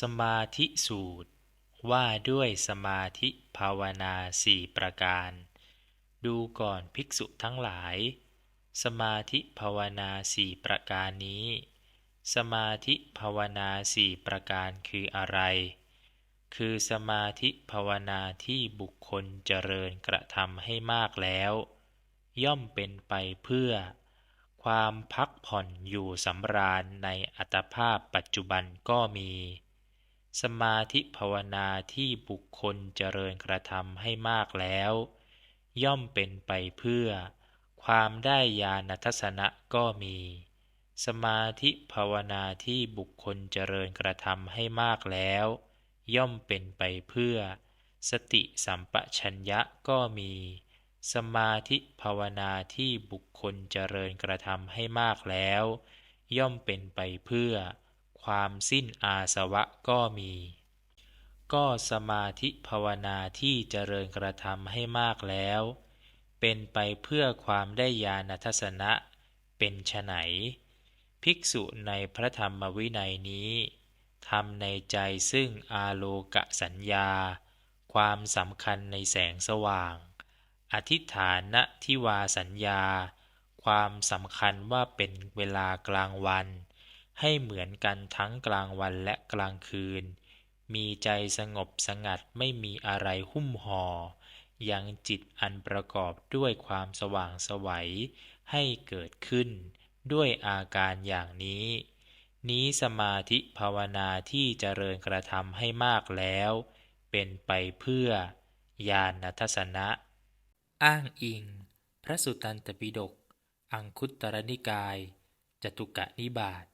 สมาธิสูตร ว่าด้วยสมาธิภาวนาสี่ประการ ดูก่อนภิกษุทั้งหลาย สมาธิภาวนาสี่ประการนี้ สมาธิภาวนาสี่ประการคืออะไร คือสมาธิภาวนาที่บุคคลเจริญกระทำให้มากแล้ว ย่อมเป็นไปเพื่อความพักผ่อนอยู่สำราญในอัตภาพปัจจุบันก็มี สมาธิภาวนาที่บุคคลเจริญกระทำให้มากแล้ว ย่อมเป็นไปเพื่อ ความได้ญาณทัศนะก็มี สมาธิภาวนาที่บุคคลเจริญกระทำให้มากแล้ว ย่อมเป็นไปเพื่อ สติสัมปชัญญะก็มี สมาธิภาวนาที่บุคคลเจริญกระทำให้มากแล้ว ย่อมเป็นไปเพื่อ ความสิ้นอาสวะก็มี ก็สมาธิภาวนาที่เจริญกระทำให้มากแล้ว เป็นไปเพื่อความได้ญาณทัศนะเป็นไฉนภิกษุในพระธรรมวินัยนี้ทำในใจซึ่งอาโลกะสัญญา ความสำคัญในแสงสว่าง อธิฐานณทิวาสัญญา ความสำคัญว่าเป็นเวลากลางวัน ให้เหมือนกันทั้งกลางวันและกลางคืน มีใจสงบสงัดไม่มีอะไรหุ้มห่อ ยังจิตอันประกอบด้วยความสว่างสวัยให้เกิดขึ้น ด้วยอาการอย่างนี้ นี้สมาธิภาวนาที่เจริญกระทำให้มากแล้ว เป็นไปเพื่อญาณทัศนะ อ้างอิง พระสุตตันตปิฎกอังคุตตรนิกาย จตุกะนิบาต